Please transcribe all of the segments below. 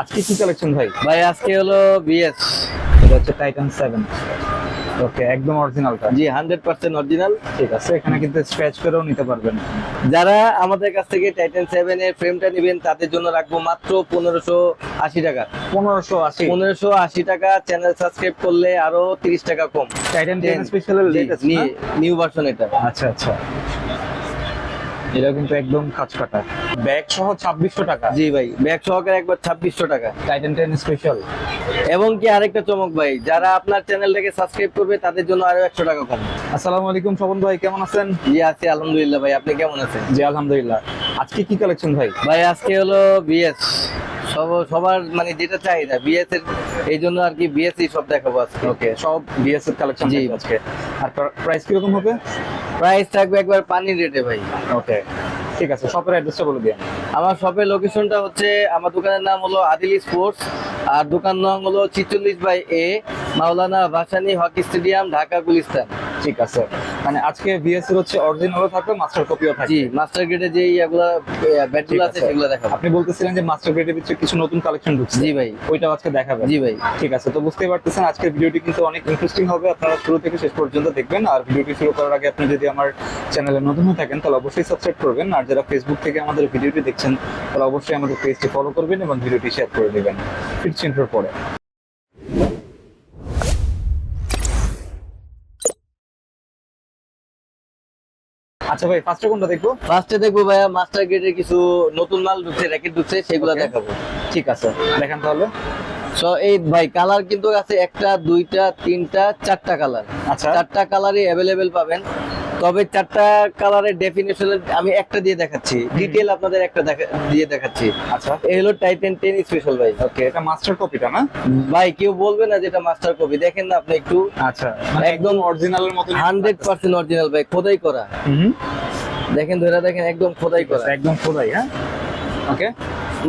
আজকে কি কালেকশন ভাই? ভাই আজকে হলো বিএস এটা হচ্ছে টাইটান সেভেন ওকে একদম অরিজিনালটা জি হান্ড্রেড পার্সেন্ট অরিজিনাল ঠিক আছে এখানে কিন্তু স্ক্র্যাচ করেও নিতে পারবেন। যারা আমাদের কাছ থেকে টাইটান সেভেন এর ফ্রেমটা নেবেন তাদের জন্য রাখব মাত্র পনেরোশো আশি টাকা। পনেরোশো আশি। পনেরোশো আশি টাকা চ্যানেল সাবস্ক্রাইব করলে আরও তিরিশ টাকা কম। টাইটান লেটেস্ট নিউ ভার্সন এটা। আচ্ছা আচ্ছা। এটা কিন্তু একদম কাজ কাটা ব্যাগ সহ ছাব্বিশশো টাকা। জি ভাই ব্যাগ সহকারে একবার ছাব্বিশশো টাকা। টাইটান টেন স্পেশাল এবং কি আরেকটা চমক ভাই যারা আপনার চ্যানেলটাকে সাবস্ক্রাইব করবে তাদের জন্য আরও একশো টাকা কম আসসালামু আলাইকুম স্বপন ভাই কেমন আছেন? জি আছি আলহামদুলিল্লাহ ভাই আপনি কেমন আছেন? জি আলহামদুলিল্লাহ। আজকে কি কালেকশন ভাই? ভাই আজকে হলো বিএস সব সবার মানে যেটা চাহিদা বিএস এর এই জন্য আর কি বিএস সব দেখাবো আজকে। ওকে সব বিএস এর কালেকশন জি। আজকে। আর প্রাইস কীরকম হবে? প্রাইস থাকবে একবার পানির রেটে ভাই। ওকে ঠিক আছে শপের অ্যাড্রেসটা বলে দিন আমার শপের লোকেশনটা হচ্ছে আমার দোকানের নাম হলো আদিল স্পোর্টস আর দোকান নাম হলো চিচল্লিশ by A Maulana Bhashani hockey stadium Dhaka Gulistan. ঠিক আছে। মানে আজকে বিএস এর হচ্ছে অরিজিনালও থাকবে মাস্টার কপিও থাকবে। জি মাস্টার গ্রেডে যে ইয়াগুলো ব্যাটগুলো আছে। সেগুলো দেখাবো। আপনি বলতেছিলেন যে মাস্টার গ্রেডের ভিতরে কিছু নতুন কালেকশন ঢুকছে। জি ভাই। ওইটাও আজকে দেখাবেন। জি ভাই। ঠিক আছে তো বুঝতেই পারতেছেন আজকের ভিডিওটি কিন্তু অনেক ইন্টারেস্টিং হবে। আপনারা শুরু থেকে শেষ পর্যন্ত দেখবেন। আর ভিডিওটি শুরু করার আগে আপনি যদি আমার চ্যানেলে নতুন হয়ে থাকেন তাহলে অবশ্যই সাবস্ক্রাইব করবেন। আর যারা ফেসবুক থেকে আমাদের ভিডিওটি দেখছেন তাহলে অবশ্যই আমাদের পেজটি ফলো করবেন এবং ভিডিওটি শেয়ার করে দেবেন। ফিরছি ইন্টার পরে। আচ্ছা ভাই ফার্স্টে কোনটা দেখব? ফার্স্টে দেখব ভাইয়া মাস্টার গ্রেডের কিছু নতুন মাল ঢুকছে র্যাকেট ঢুকছে সেগুলো দেখাবো। ঠিক আছে দেখান তাহলে। সো এই ভাই কালার কিন্তু আছে একটা দুইটা তিনটা চারটা কালার আচ্ছা। চারটা কালারই অ্যাভেলেবেল পাবেন। তবে চারটা কালারের ডেফিনেশন আমি একটা দিয়ে দেখাচ্ছি। ডিটেল আপনাদের একটা দিয়ে দেখাচ্ছি। আচ্ছা। এই হলো টাইটেন টেন স্পেশাল ভাই। ওকে এটা মাস্টার কপিটা না? ভাই কেউ বলবে না যেটা মাস্টার কপি দেখেন না আপনি একটু আচ্ছা মানে একদম অরিজিনালের মতো হান্ড্রেড পার্সেন্ট অরিজিনাল ভাই খোদাই করা। দেখেন ধরে দেখেন একদম খোদাই করা। একদম খোদাই হ্যাঁ? ওকে।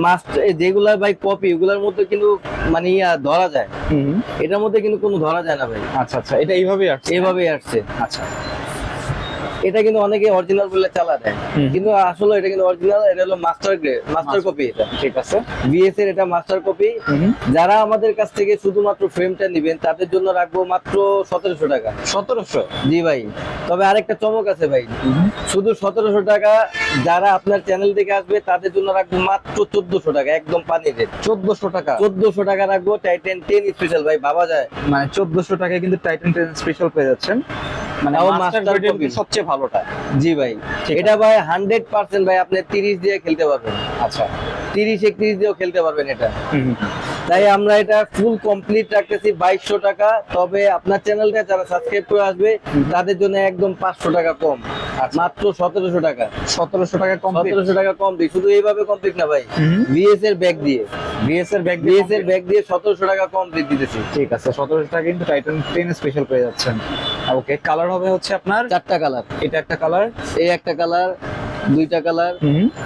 মাস্টার যেগুলা ভাই কপি ওগুলোর মধ্যে কিন্তু মানে ইয়া ধরা যায়। এটার মধ্যে কিন্তু কোনো ধরা যায় না ভাই। আচ্ছা আচ্ছা এটা এইভাবেই আসছে। এইভাবেই আসছে। আচ্ছা। এটা কিন্তু অনেকে অরিজিনাল বলে চালা দেয়। কিন্তু আসলে এটা কিন্তু অরিজিনাল এটা হলো মাস্টার গ্রেড মাস্টার কপি এটা। ঠিক আছে। বিএস এর এটা মাস্টার কপি যারা আমাদের কাছ থেকে শুধুমাত্র ফ্রেমটা নেবেন তাদের জন্য রাখব মাত্র সতেরোশো টাকা। সতেরোশো? জি ভাই। তবে আরেকটা চমক আছে ভাই। শুধু সতেরোশো টাকা যারা আপনার চ্যানেল থেকে আসবে তাদের জন্য রাখব মাত্র চোদ্দশো টাকা একদম পানি রেট চোদ্দশো টাকা? চোদ্দশো টাকা রাখব টাইটেন টেন স্পেশাল ভাই ভাবা যায়। মানে চোদ্দশো টাকায় কিন্তু টাইটান টেন স্পেশাল পেয়ে যাচ্ছেন। মানে সবচেয়ে ভালোটা। জি ভাই এটা ভাই হান্ড্রেড পার্সেন্ট ভাই আপনি তিরিশ দিয়ে খেলতে পারবেন। আচ্ছা। তিরিশ একত্রিশ দিয়েও খেলতে পারবেন এটা। তাই আমরা এটা ফুল কমপ্লিট রাখতেছি বাইশশো টাকা। তবে আপনার চ্যানেলটা যারা সাবস্ক্রাইব করে আসবে তাদের জন্য একদম পাঁচশো টাকা কম। মাত্র সতেরোশো টাকা। সতেরোশো টাকা কম সতেরোশো টাকা কম দিই শুধু এইভাবে কমপ্লিট না ভাই। বিএস এর ব্যাগ দিয়ে। বিএস এর ব্যাগ বিএস এর ব্যাগ দিয়ে সতেরোশো টাকা কমপ্লিট দিতেছি। ঠিক আছে সতেরোশো টাকা কিন্তু টাইটান টেন স্পেশাল পেয়ে যাচ্ছেন। ওকে কালার হবে হচ্ছে আপনার? চারটা কালার এটা একটা কালার এই একটা কালার দুইটা কালার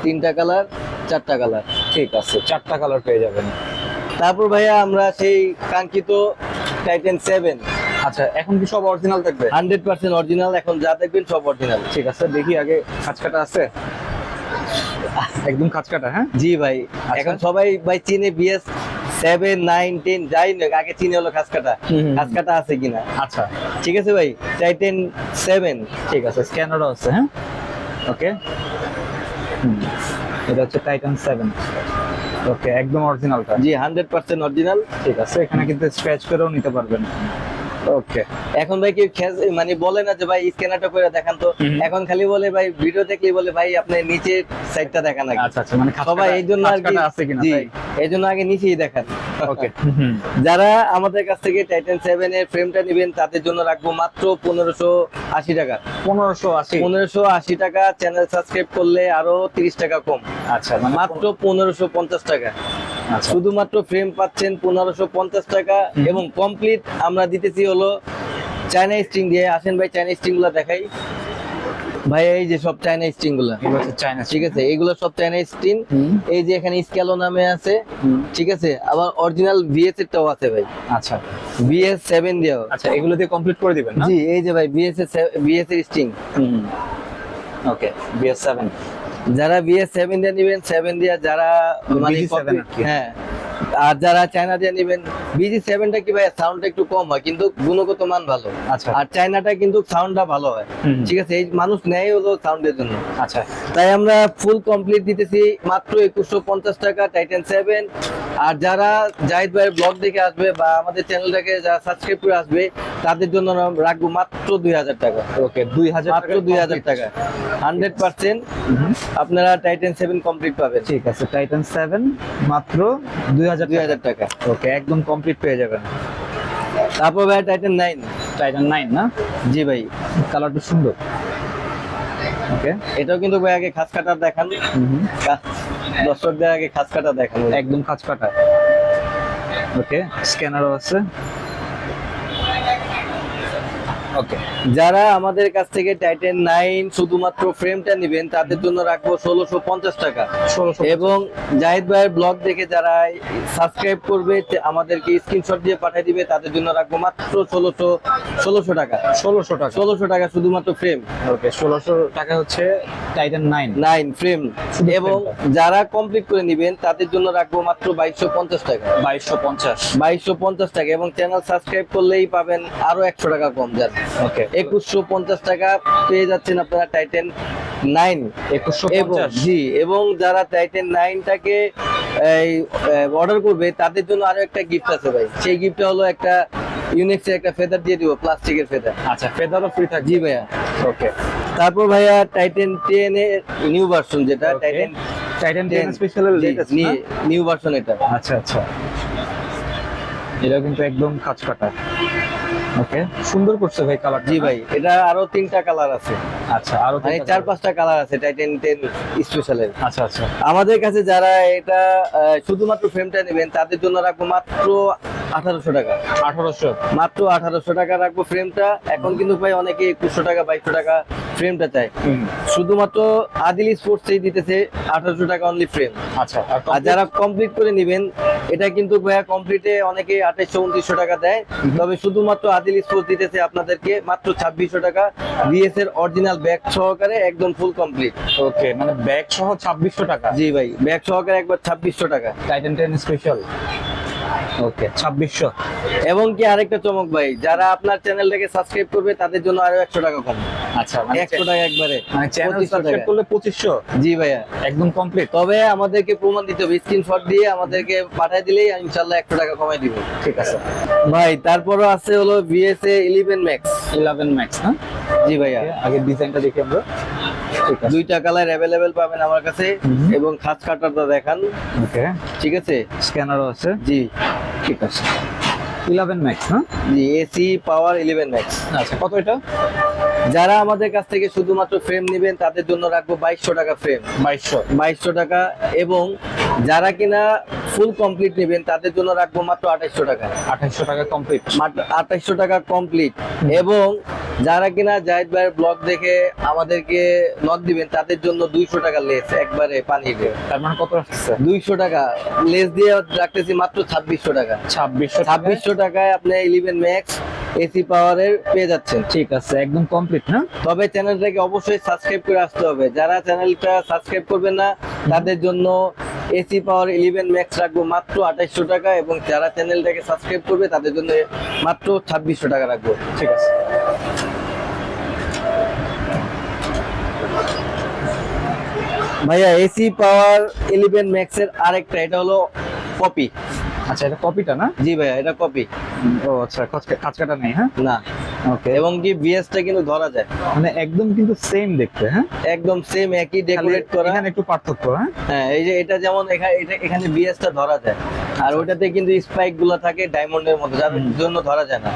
তিনটা কালার চারটা কালার ঠিক আছে চারটা কালার পেয়ে যাবেন। তারপর ভাইয়া আমরা সেই কাঙ্ক্ষিত টাইটেন সেভেন আচ্ছা এখন কি সব অরিজিনাল থাকবে? হান্ড্রেড পার্সেন্ট অরিজিনাল এখন যা দেখবেন সব অরিজিনাল ঠিক আছে দেখি আগে খাঁচকাটা আছে। একদম খাঁচকাটা হ্যাঁ? জি ভাই এখন সবাই ভাই চিনে বিএস সেভেন নাইন টেন যাই না আগে চিনে হলো খাসকাটা। খাসকাটা আছে কিনা? আচ্ছা। ঠিক আছে ভাই টাইটেন সেভেন ঠিক আছে স্ক্যানারও আছে হ্যাঁ? ওকে এটা হচ্ছে টাইটান সেভেন ওকে একদম অরিজিনালটা জি হান্ড্রেড পার্সেন্ট অরিজিনাল ঠিক আছে এখানে কিন্তু স্ক্র্যাচ করেও নিতে পারবেন। ওকে এখন ভাই খেজ- মানে বলে না যে ভাই স্ক্যানারটা করে দেখান তো। এখন খালি বলে ভাই ভিডিও দেখলেই বলে ভাই আপনি নিচের সাইডটা দেখান আগে। আচ্ছা আচ্ছা মানে সবাই এই জন্য আর কি আছে কিনা জি এই জন্য আগে নিচেই দেখান। ওকে যারা আমাদের কাছ থেকে টাইটেন সেভেন এর ফ্রেমটা নেবেন তাদের জন্য রাখব মাত্র পনেরোশো আশি টাকা। পনেরোশো আশি। পনেরোশো আশি টাকা চ্যানেল সাবস্ক্রাইব করলে আরও তিরিশ টাকা কম। আচ্ছা মানে মাত্র পনেরোশো পঞ্চাশ টাকা। শুধুমাত্র ফ্রেম পাচ্ছেন পনেরোশো পঞ্চাশ টাকা এবং কমপ্লিট আমরা দিতেছি হলো চায়না স্ট্রিং দিয়ে। আসেন ভাই চায়না স্ট্রিংগুলা দেখাই। ভাই এই যে সব চায়না স্ট্রিংগুলা। এগুলো চায়না ঠিক আছে এইগুলো সব চায়না স্ট্রিং এই যে এখানে স্ক্যালো নামে আছে। ঠিক আছে আবার অরিজিনাল বিএস এরটাও আছে ভাই। আচ্ছা। বিএস সেভেন দিয়েও। আচ্ছা এগুলো দিয়ে কমপ্লিট করে দিবেন জি এই যে ভাই বিএস এর বিএস এর স্ট্রিং ওকে বিএস সেভেন যারা বিএ সেভেন দিয়ে নিবেন সেভেন দিয়ে যারা মানে BG7 copy- আর হ্যাঁ আর যারা চায়না দিয়ে নেবেন বিজি সেভেনটা কি ভাই সাউন্ডটা একটু কম হয় কিন্তু গুণগত মান ভালো। আচ্ছা। আর চায়নাটা কিন্তু সাউন্ডটা ভালো হয়। ঠিক আছে এই মানুষ নেয় হলো সাউন্ডের জন্য। আচ্ছা। তাই আমরা ফুল কমপ্লিট দিতেছি মাত্র একুশশো পঞ্চাশ টাকা টাইটেন সেভেন আর যারা জাহিদ ভাইয়ের ব্লগ দেখে আসবে বা আমাদের চ্যানেলটাকে যারা সাবস্ক্রাইব করে আসবে তাদের জন্য রাখব মাত্র দুই হাজার টাকা। ওকে দুই হাজার মাত্র দুই হাজার টাকা। হান্ড্রেড পার্সেন্ট আপনারা টাইটেন সেভেন কমপ্লিট পাবেন। ঠিক আছে টাইটেন সেভেন মাত্র দুই হাজার দুই হাজার টাকা। ওকে একদম কমপ্লিট পেয়ে যাবেন। তারপর ভাই টাইটেন নাইন টাইটান নাইন না? জি ভাই। কালারটা সুন্দর। ওকে। এটাও কিন্তু ভাই আগে খাস কাটার দেখান। দর্শকদের আগে খাঁচকাটা কাটা দেখান একদম খাঁচকাটা। কাটা ওকে স্ক্যানারও আছে। যারা আমাদের কাছ থেকে টাইটেন নাইন শুধুমাত্র ফ্রেমটা নেবেন তাদের জন্য রাখব ষোলোশো পঞ্চাশ টাকা। এবং জাহিদ ভাইয়ের ব্লগ দেখে যারা সাবস্ক্রাইব করবে আমাদেরকে স্ক্রিনশট দিয়ে পাঠিয়ে দিবে তাদের জন্য রাখব মাত্র ষোলোশো ষোলোশো টাকা। ষোলোশো টাকা। ষোলোশো টাকা শুধুমাত্র ফ্রেম ওকে ষোলোশো টাকা হচ্ছে টাইটান নাইন নাইন ফ্রেম এবং যারা কমপ্লিট করে নেবেন তাদের জন্য রাখব মাত্র বাইশশো পঞ্চাশ টাকা। বাইশশো পঞ্চাশ। বাইশশো পঞ্চাশ টাকা। এবং চ্যানেল সাবস্ক্রাইব করলেই পাবেন আরও একশো টাকা কম ওকে একুশশো পঞ্চাশ টাকা পেয়ে যাচ্ছেন আপনারা টাইটেন নাইন একুশশো এবং জি এবং যারা টাইটেন নাইনটাকে এই অর্ডার করবে তাদের জন্য আরও একটা গিফট আছে ভাই। সেই গিফটটা হলো একটা ইউনিক্সের একটা ফেদার দিয়ে দিব প্লাস্টিকের ফেদার আচ্ছা ফেদারও ফ্রি থাকবে। জি ভাইয়া। ওকে তারপর ভাইয়া টাইটেন টেন এর নিউ ভার্সন যেটা. টাইটেন টাইটান টেন স্পেশালের লেটেস্ট নিউ ভার্সন এটা। আচ্ছা আচ্ছা। এটা কিন্তু একদম কাজ কাটা ওকে সুন্দর করছে ভাই কালার জি ভাই এটা আরও তিনটা কালার আছে। আচ্ছা আরও মানে চার পাঁচটা কালার আছে টাইটেন টেন স্পেশালের আচ্ছা আচ্ছা। আমাদের কাছে যারা এটা শুধুমাত্র ফ্রেমটা নেবেন তাদের জন্য রাখব মাত্র আঠারোশো টাকা। আঠারোশো? মাত্র আঠারোশো টাকা রাখব ফ্রেমটা এখন কিন্তু ভাই অনেকে একুশশো টাকা বাইশশো টাকা ফ্রেমটা চায়। শুধুমাত্র আদিল স্পোর্টসেই দিতেছে আঠারোশো টাকা অনলি ফ্রেম আচ্ছা আর যারা কমপ্লিট করে নেবেন এটা কিন্তু ভাইয়া কমপ্লিটে অনেকে আঠাইশশো উনত্রিশশো টাকা দেয়। তবে শুধুমাত্র আদিল স্পোর্টস দিতেছে আপনাদেরকে মাত্র ছাব্বিশশো টাকা। বিএস এর অরিজিনাল ব্যাগ সহকারে একদম ফুল কমপ্লিট ওকে মানে ব্যাগ সহ ছাব্বিশশো টাকা? জি ভাই ব্যাগ সহকারে একবার ছাব্বিশশো টাকা। Titan ten special okay. ছাব্বিশশো। এবং কি আরেকটা চমক ভাই যারা আপনার চ্যানেলটাকে সাবস্ক্রাইব করবে তাদের জন্য আরও একশো টাকা কম আচ্ছা মানে একশো টাকা একবারে। মানে চ্যানেল সাবস্ক্রাইব করলে পঁচিশশো? জি ভাইয়া। একদম কমপ্লিট তবে আমাদেরকে প্রমাণ দিতে হবে স্ক্রিনশট দিয়ে আমাদেরকে পাঠিয়ে দিলেই ইনশাল্লাহ একশো টাকা কমাই দিব। ঠিক আছে। ভাই তারপরও আছে হলো BSA eleven max eleven max হ্যাঁ জি ভাইয়া। আগে ডিজাইনটা দেখি আমরা। দুইটা কালার অ্যাভেলেবেল পাবেন আমার কাছে এবং খাস কাটারটা দেখান। ওকে। ঠিক আছে? স্ক্যানারও আছে? জি। ঠিক আছে। ইলেভেন ম্যাক্স না? জি এসি পাওয়ার ইলেভেন ম্যাক্স আচ্ছা কত এটা? যারা আমাদের কাছ থেকে শুধুমাত্র ফ্রেম নেবেন তাদের জন্য রাখব বাইশশো টাকা ফ্রেম বাইশশো। বাইশশো টাকা এবং যারা কিনা ফুল কমপ্লিট নেবেন তাদের জন্য রাখব মাত্র আঠাইশশো টাকা। আঠাইশশো টাকা কমপ্লিট আঠাইশশো টাকা কমপ্লিট এবং যারা কিনা জাহিদ ভাইয়ের ব্লগ দেখে আমাদেরকে নক দিবেন তাদের জন্য দুইশো টাকা লেস একবারে পানি দিয়ে তার মানে কত আসছে দুইশো টাকা। লেস দিয়ে রাখতেছি মাত্র ছাব্বিশশো টাকা। ছাব্বিশশো ছাব্বিশশো টাকায় আপনি ইলেভেন ম্যাক্স এসি পাওয়ারের পেয়ে যাচ্ছেন। ঠিক আছে একদম কমপ্লিট না? তবে চ্যানেলটাকে অবশ্যই সাবস্ক্রাইব করে আসতে হবে। যারা চ্যানেলটা সাবস্ক্রাইব করবেন না তাদের জন্য এসি পাওয়ার ইলেভেন ম্যাক্স রাখব মাত্র আঠাইশশো টাকা এবং যারা চ্যানেলটাকে সাবস্ক্রাইব করবে তাদের জন্য মাত্র ছাব্বিশশো টাকা রাখব। ঠিক আছে। ভাইয়া এসি পাওয়ার ইলেভেন ম্যাক্স এর আরেকটা এটা হলো কপি আচ্ছা এটা কপিটা না? জি ভাইয়া এটা কপি ও আচ্ছা কাজ কাটা নেই হ্যাঁ? না। ওকে এবং কি বিএসটা কিন্তু ধরা যায়। মানে একদম কিন্তু সেম দেখতে হ্যাঁ? একদম সেম একই ডেকোরেট করা। এখানে একটু পার্থক্য হ্যাঁ? হ্যাঁ এই যে এটা যেমন এখানে এটা এখানে বিএসটা ধরা যায়। আর ওইটাতে কিন্তু স্পাইকগুলো থাকে ডায়মন্ডের মতো যার জন্য ধরা যায় না।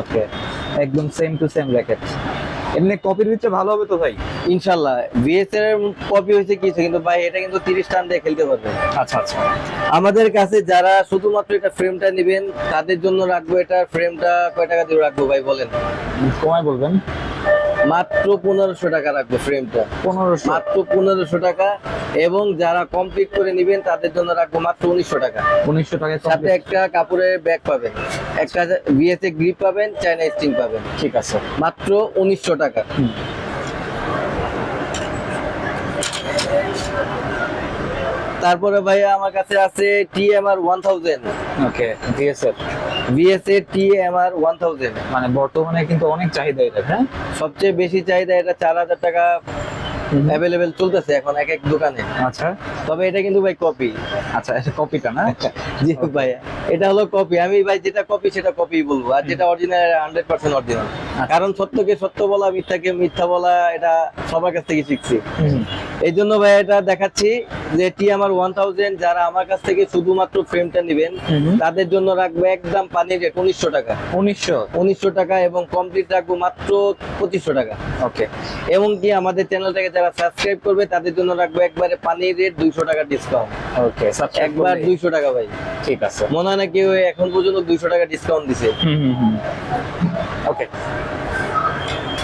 ওকে একদম সেম টু সেম র্যাকেট এমনি কপির ভিতরে ভালো হবে তো ভাই? ইনশাল্লাহ। বিএসএর এর কপি হয়েছে কিছু কিন্তু ভাই এটা কিন্তু তিরিশ টান দিয়ে খেলতে পারবে। আচ্ছা আচ্ছা। আমাদের কাছে যারা শুধুমাত্র এটা ফ্রেমটা নেবেন তাদের জন্য রাখব এটা ফ্রেমটা কয় টাকা দিয়ে রাখব ভাই বলেন? সময় বলবেন। মাত্র পনেরোশো টাকা রাখব ফ্রেমটা পনেরোশো। মাত্র পনেরোশো টাকা এবং যারা কমপ্লিট করে নেবেন তাদের জন্য রাখব মাত্র উনিশশো টাকা। উনিশশো টাকায় সাথে একটা কাপড়ের ব্যাগ পাবেন। একটা বিএসএ গ্রিপ পাবেন চাইনা স্টিং পাবেন। ঠিক আছে। মাত্র উনিশশো টাকা। তারপরে ভাইয়া আমার কাছে আছে TMR one thousand okay VSF BSA TMR one thousand মানে বর্তমানে কিন্তু অনেক চাহিদা এটা হ্যাঁ? সবচেয়ে বেশি চাহিদা এটা চার হাজার টাকা অ্যাভেলেবেল চলতেছে এখন এক এক দোকানে। আচ্ছা। তবে এটা কিন্তু ভাই কপি আচ্ছা এটা কপিটা না? জি ভাইয়া। এটা হলো কপি আমি ভাই যেটা কপি সেটা কপি বলব। আর যেটা অরিজিনাল হান্ড্রেড পার্সেন্ট অরিজিনাল কারণ সত্যকে সত্য বলা মিথ্যাকে মিথ্যা বলা এটা সবার কাছ থেকে শিখছি। এই জন্য ভাই এটা দেখাচ্ছি যে টি আমার ওয়ান থাউজেন্ড যারা আমার কাছ থেকে শুধুমাত্র ফ্রেমটা নেবেন। তাদের জন্য রাখব একদম পানির রেট উনিশশো টাকা। উনিশশো? উনিশশো টাকা এবং কমপ্লিট রাখব মাত্র পঁচিশশো টাকা। ওকে। এবং কি আমাদের চ্যানেলটাকে যারা সাবস্ক্রাইব করবে তাদের জন্য রাখব একবারে পানির রেট দুইশো টাকা ডিসকাউন্ট ওকে একবার দুইশো টাকা ভাই। ঠিক আছে। মনে হয় না কেউ এখন পর্যন্ত দুইশো টাকা ডিসকাউন্ট দিছে। ওকে।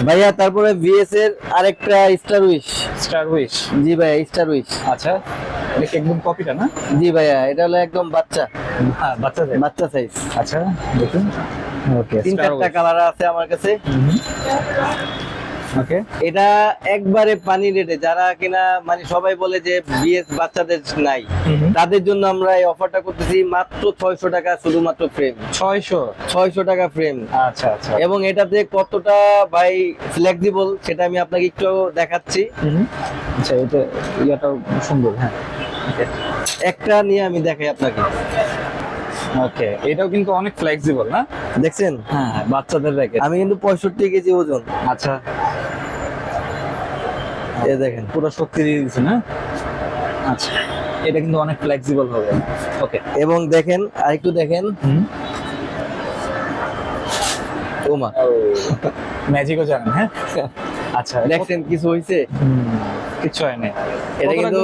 ভাইয়া তারপরে ভিএস এর আরেকটা স্টার উইশ স্টার উইশ জি ভাইয়া স্টার উইশ আচ্ছা একদম কপিটা না? জি ভাইয়া এটা হলো একদম বাচ্চা। হ্যাঁ সাইজ বাচ্চা সাইজ আচ্ছা দেখুন। ওকে তিন চারটা কালার আছে আমার কাছে। ওকে এটা একবারে পানি রেটে যারা কিনা মানে সবাই বলে যে বিএস বাচ্চাদের নাই। তাদের জন্য আমরা এই অফারটা করতেছি মাত্র ছয়শো টাকা শুধুমাত্র ফ্রেম ছয়শো? ছয়শো টাকা ফ্রেম আচ্ছা আচ্ছা। এবং এটাতে কতটা ভাই ফ্লেক্সিবল সেটা আমি আপনাকে একটু দেখাচ্ছি। আচ্ছা এটা ইয়াটাও সুন্দর হ্যাঁ। একটা নিয়ে আমি দেখাই আপনাকে। ওকে এটাও কিন্তু অনেক ফ্লেক্সিবল না? দেখছেন? হ্যাঁ বাচ্চাদের র্যাকেট আমি কিন্তু পঁয়ষট্টি কেজি ওজন। আচ্ছা। এ দেখেন। পুরো শক্তি দিয়ে দিচ্ছে না আচ্ছা এটা কিন্তু অনেক ফ্লেক্সিবল হবে। ওকে এবং দেখেন আরেকটু দেখেন। ওমা ম্যাজিকও জানেন হ্যাঁ? আচ্ছা। দেখছেন কিছু হয়েছে কিচ্ছু হয়নি। এটা কিন্তু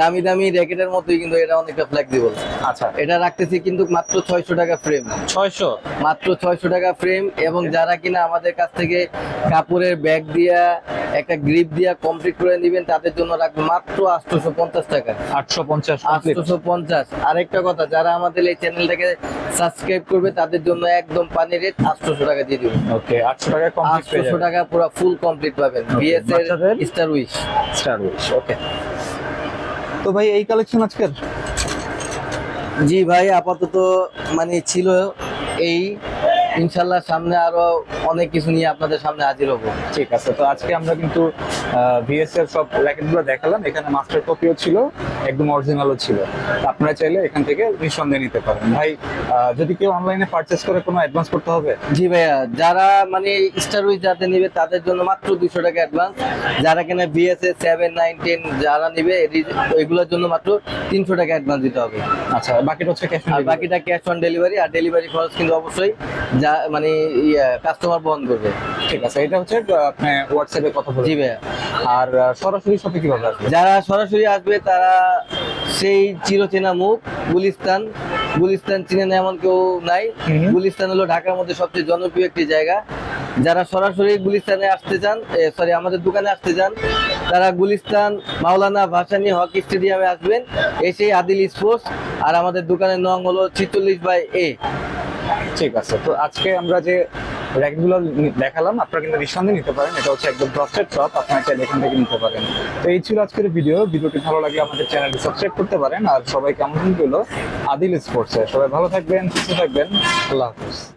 দামি দামি র্যাকেটের মতোই কিন্তু এটা অনেকটা ফ্লেক্সিবল আচ্ছা। এটা রাখতেছি কিন্তু মাত্র ছয়শো টাকা ফ্রেম ছয়শো? মাত্র ছয়শো টাকা ফ্রেম এবং যারা কিনা আমাদের কাছ থেকে কাপড়ের ব্যাগ দিয়া একটা গ্রিপ দিয়া কমপ্লিট করে নেবেন তাদের জন্য রাখব মাত্র আটশোশো পঞ্চাশ টাকা। আটশো পঞ্চাশ আটশোশো পঞ্চাশ আরেকটা কথা যারা আমাদের এই চ্যানেলটাকে সাবস্ক্রাইব করবে তাদের জন্য একদম পানি রেট আটশোশো টাকা দিয়ে দিব ওকে আটশো টাকা আটশোশো টাকা পুরো ফুল কমপ্লিট পাবেন। বিএস এর star wish star wish okay তো ভাই এই কালেকশন আজকের? জি ভাই আপাতত মানে ছিল এই ইনশাল্লাহ সামনে আরও অনেক কিছু নিয়ে আপনাদের সামনে হাজির হব। ঠিক আছে তো আজকে আমরা কিন্তু ভিএস এর সব র্যাকেটগুলো দেখালাম। এখানে মাস্টার কপিও ছিল একদম অরিজিনালও ছিল। আপনারা চাইলে এখান থেকে নিঃসন্দেহে নিতে পারেন। ভাই যদি কেউ অনলাইনে পারচেস করে কোনো অ্যাডভান্স করতে হবে? জি ভাইয়া যারা মানে স্টার উইচ যাতে নিবে তাদের জন্য মাত্র দুশো টাকা অ্যাডভান্স যারা কিনা বিএসএ সেভেন নাইন টেন যারা নিবে এগুলোর জন্য মাত্র তিনশো টাকা অ্যাডভান্স দিতে হবে। আচ্ছা বাকিটা হচ্ছে ক্যাশ বাকিটা ক্যাশ অন ডেলিভারি আর ডেলিভারি খরচ কিন্তু অবশ্যই যা মানে কাস্টমার বহন করবে। ঠিক আছে এটা হচ্ছে আপনি হোয়াটসঅ্যাপে কথা বলছি জি ভাইয়া। আর সরাসরি শপে কীভাবে আসবে? যারা সরাসরি আসবে তারা সেই চিরচেনা মুখ গুলিস্তান গুলিস্তান চিনে না এমন কেউ নাই। গুলিস্তান হলো ঢাকার মধ্যে সবচেয়ে জনপ্রিয় একটি জায়গা। যারা সরাসরি গুলিস্তানে আসতে চান সরি আমাদের দোকানে আসতে চান তারা গুলিস্তান মাওলানা ভাসানি হকি স্টেডিয়ামে আসবেন। এসে আদিল স্পোর্টস। আর আমাদের দোকানের নং হলো ছিচল্লিশ বাই এ। ঠিক আছে, তো আজকে আমরা যে র্যাকগুলো দেখালাম, আপনারা কিন্তু নিঃসন্দেহে নিতে পারেন। এটা হচ্ছে একদম ট্রাস্টেড টপ আপনারা চাইলে এখান থেকে নিতে পারেন। তো এই ছিল আজকের ভিডিও ভিডিওটি ভালো লাগে আমাদের চ্যানেলটি সাবস্ক্রাইব করতে পারেন। আর সবাইকে আমন্ত্রণ করল আদিল স্পোর্টসে সবাই ভালো থাকবেন, সুস্থ থাকবেন। আল্লাহ হাফিজ।